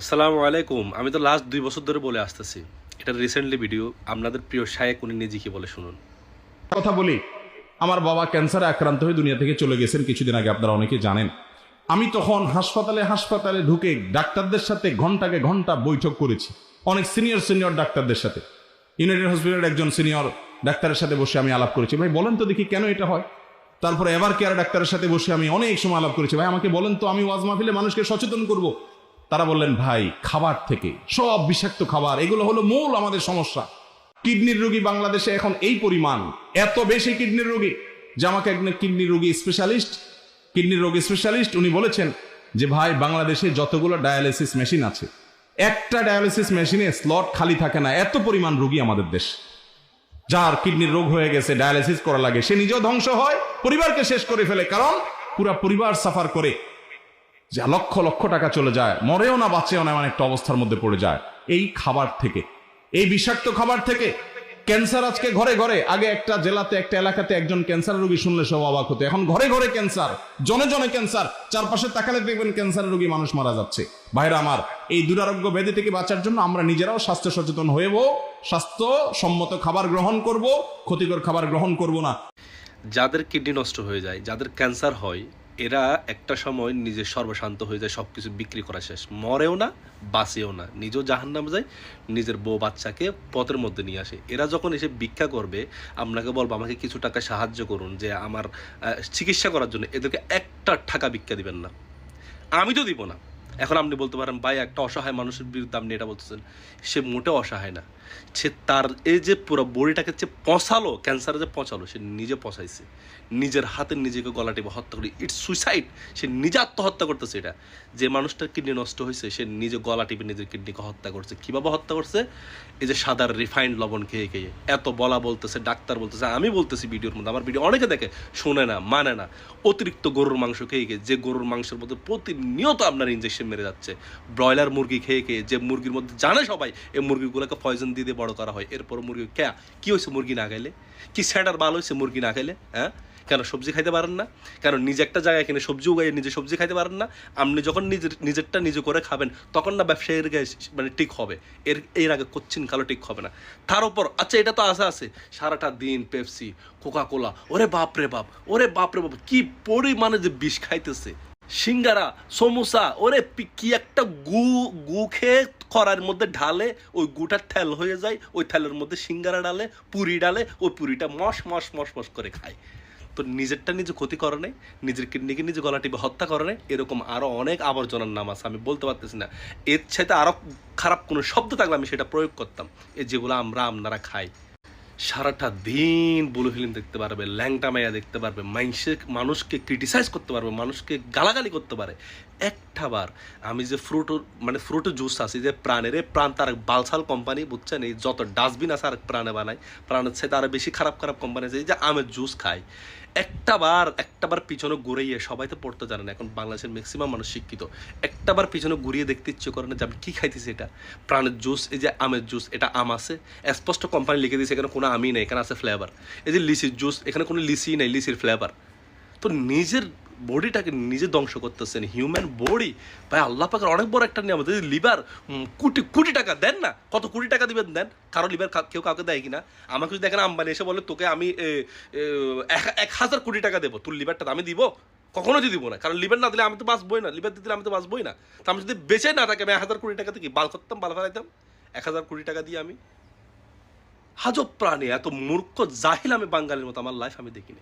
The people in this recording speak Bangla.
আসসালামু আলাইকুম। আমি তো লাস্ট দুই বছর ধরে বলে আসতেছি। এটা রিসেন্টলি ভিডিও আপনাদের প্রিয় শায়েক, উনি নিজে কি বলে শুনুন। কথা বলি, আমার বাবা ক্যান্সারে আক্রান্ত হয়ে দুনিয়া থেকে চলে গেছেন কিছুদিন আগে, আপনারা অনেকে জানেন। আমি তখন হাসপাতালে হাসপাতালে ঢুকে ডাক্তারদের সাথে ঘন্টাকে ঘণ্টা বৈঠক করেছি। অনেক সিনিয়র সিনিয়র ডাক্তারদের সাথে। ইউনাইটেড হসপিটালের একজন সিনিয়র ডাক্তারের সাথে বসে আমি আলাপ করেছি। ভাই, বলেন তো দেখি কেন এটা হয়? তারপরে এভার কেয়ার ডাক্তারের সাথে বসে আমি অনেক সময় আলাপ করেছি। ভাই, আমাকে বলেন তো আমি ওয়াজ মাহফিলে মানুষকে সচেতন করব। তারা বললেন, ভাই, খাবার থেকে, সব বিষাক্ত খাবার, এগুলো হলো মূল আমাদের সমস্যা। কিডনির রোগী বাংলাদেশে এখন এই পরিমাণ। এত বেশি কিডনির রোগী। যে আমাকে একজন কিডনি রোগী স্পেশালিস্ট কিডনির রোগী স্পেশালিস্ট উনি বলেছেন যে, ভাই, বাংলাদেশে যতগুলো ডায়ালিসিস মেশিন আছে, একটা ডায়ালিসিস মেশিনে স্লট খালি থাকে না, এত পরিমাণ রোগী আমাদের দেশ। যার কিডনির রোগ হয়ে গেছে ডায়ালিসিস করা লাগে, সে নিজেও ধ্বংস হয়, পরিবারকে শেষ করে ফেলে, কারণ পুরা পরিবার সাফার করে। যা লক্ষ লক্ষ টাকা চলে যায়, মরেও না, বাঁচেও না, এমন একটা অবস্থার মধ্যে পড়ে যায়। এই খাবার থেকে, এই বিষাক্ত খাবার থেকে, ক্যান্সার আজকে ঘরে ঘরে। আগে একটা জেলাতে, একটা এলাকাতে একজন ক্যান্সার রোগী শুনলে সব অবাক হতো। এখন ঘরে ঘরে ক্যান্সার, জনে জনে ক্যান্সার, চারপাশে তাকালে দেখবেন ক্যান্সার রোগী মানুষ মারা যাচ্ছে। ভাইরা আমার, এই দুরারোগ্য ব্যাধি থেকে বাঁচার জন্য আমরা নিজেরাও স্বাস্থ্য সচেতন হয়েব স্বাস্থ্য সম্মত খাবার গ্রহণ করব, ক্ষতিকর খাবার গ্রহণ করব না। যাদের কিডনি নষ্ট হয়ে যায়, যাদের ক্যান্সার হয় এরা একটা সময় নিজে সর্বশান্ত হয়ে যায় সব কিছু বিক্রি করা শেষ। মরেও না, বাঁচেও না। নিজেও জাহান নামে যায়, নিজের বউ বাচ্চাকে পথের মধ্যে নিয়ে আসে। এরা যখন এসে ভিক্ষা করবে আপনাকে বলব, আমাকে কিছু টাকা সাহায্য করুন যে আমার চিকিৎসা করার জন্য। এদেরকে একটা টাকা ভিক্ষা দিবেন না। আমি তো দিব না। এখন আপনি বলতে পারেন, ভাই, একটা অসহায় মানুষের বিরুদ্ধে আপনি এটা বলতেছেন। সে মোটে অসহায় না। সে তার এই যে পুরো বডিটাকে যে পচালো, ক্যান্সারে যে পচালো, সে নিজে পচাইছে। নিজের হাতে নিজেকে গলা টিপে হত্যা করে। ইটস সুইসাইড সে নিজে আত্মহত্যা করতেছে এটা। যে মানুষটার কিডনি নষ্ট হয়েছে, সে নিজে গলা টিপে নিজের কিডনিকে হত্যা করছে। কীভাবে হত্যা করছে? এই যে সাদার রিফাইন্ড লবণ খেয়ে খেয়ে। এত বলা বলতেছে, ডাক্তার বলতেছে, আমি বলতেছি ভিডিওর মধ্যে, আমার ভিডিও অনেকে দেখে, শোনে না মানে না। অতিরিক্ত গরুর মাংস খেয়ে খেয়ে, যে গরুর মাংসের মধ্যে প্রতিনিয়ত আপনার ইঞ্জেকশন মেরে যাচ্ছে। ব্রয়লার মুরগি খেয়ে খেয়ে যে মুরগির মধ্যে জানে সবাই, এই মুরগিগুলোকে পয়জন দিয়ে দিয়ে বড় করা হয়। এরপর মুরগি, কে? কি হয়েছে মুরগি না খাইলে? কি স্যাটার ভালো হয়েছে মুরগি না খাইলে? হ্যাঁ? কেন সবজি খাইতে পারেন না? কেন নিজে একটা জায়গায় কিনে সবজি উগাইয়ে নিজে সবজি খাইতে পারেন না? আপনি যখন নিজের নিজেরটা নিজে করে খাবেন, তখন না ব্যবসায়ীর গায়ে মানে ঠিক হবে। এর এর আগে কোচ্ছিন কালো ঠিক হবে না। তার উপর আচ্ছা এটা তো আছে আছে। সারাটা দিন পেপসি কোকা কোলা ওরে বাপ রে বাপ, ওরে বাপ রে বাপ, কি পরিমাণে যে বিষ খাইতেছে। সিঙ্গারা, সমোসা, ওরে কি একটা গু গু খেয়ে করার মধ্যে ঢালে, ওই গুটা থেল হয়ে যায়, ওই থেলের মধ্যে সিঙ্গারা ডালে পুরি ডালে ওই পুরিটা মশ মশ মশ মশ করে খায়। তো নিজেরটা নিজে ক্ষতি করে নেই, নিজের কিডনিকে নিজে গলা টিপে হত্যা করে নেই, এরকম আরও অনেক আবর্জনার নাম আছে, আমি বলতে পারতেছি না। এর চাইতে আরও খারাপ কোনো শব্দ থাকলে আমি সেটা প্রয়োগ করতাম, এই যেগুলো আমরা আপনারা খাই। সারাটা দিন বুলু ফিল্ম দেখতে পারবে, ল্যাংটা মাইয়া দেখতে পারবে মানুষের মানুষকে ক্রিটিসাইজ করতে পারবে, মানুষকে গালাগালি করতে পারে। একটা বার আমি যে ফ্রুট মানে ফ্রুট জুস আছে যে প্রাণের, প্রাণ তার বালসাল কোম্পানি বুঝছেন? এই যত ডাস্টবিন আছে আর প্রাণে বানায়। প্রাণের সাথে আরও বেশি খারাপ খারাপ কোম্পানি আছে যে আমের জুস খায় একটা বার একটা বার পিছনে ঘুরিয়ে সবাই তো পড়তে জানে না, এখন বাংলাদেশের ম্যাক্সিমাম মানুষ শিক্ষিত। একটা বার পিছনে ঘুরিয়ে দেখতে ইচ্ছে করে না যে আমি কী খাইতেছি এটা? প্রাণের জুস এই যে আমের জুস এটা আম আছে। স্পষ্ট কোম্পানি লিখে দিয়েছে, এখানে কোনো আমই নেই, এখানে আছে ফ্লেভার এই যে লিচির জুস এখানে কোনো লিচি নেই, লিচির ফ্লেভার তো নিজের বডিটাকে নিজে ধ্বংস করতেছেন। হিউম্যান বডি ভাই, আল্লাহ পাকের অনেক বড় একটা নিয়ম যদি লিভার কোটি কোটি টাকা দেন না? কত কোটি টাকা দিবেন দেন? কারও লিভার কেউ কাউকে দেয় কিনা? আমাকে যদি দেখেন আম্বানি এসে বলে, তোকে আমি এক- হাজার কোটি টাকা দেবো। তোর লিভারটা আমি দিব? কখনো যদি দিব না। কারণ লিভার না দিলে আমি তো বাঁচবই না। লিভার দিলে আমি তো বাঁচবই না। তো আমি যদি বেঁচে না থাকে, আমি এক হাজার কোটি টাকা থেকে বাল করতাম, বাল ফেলাইতাম? এক হাজার কোটি টাকা দিয়ে আমি? হাজব প্রাণী, এত মূর্খ, জাহিল আমি বাঙালির মতো আমার লাইফ আমি দেখিনি।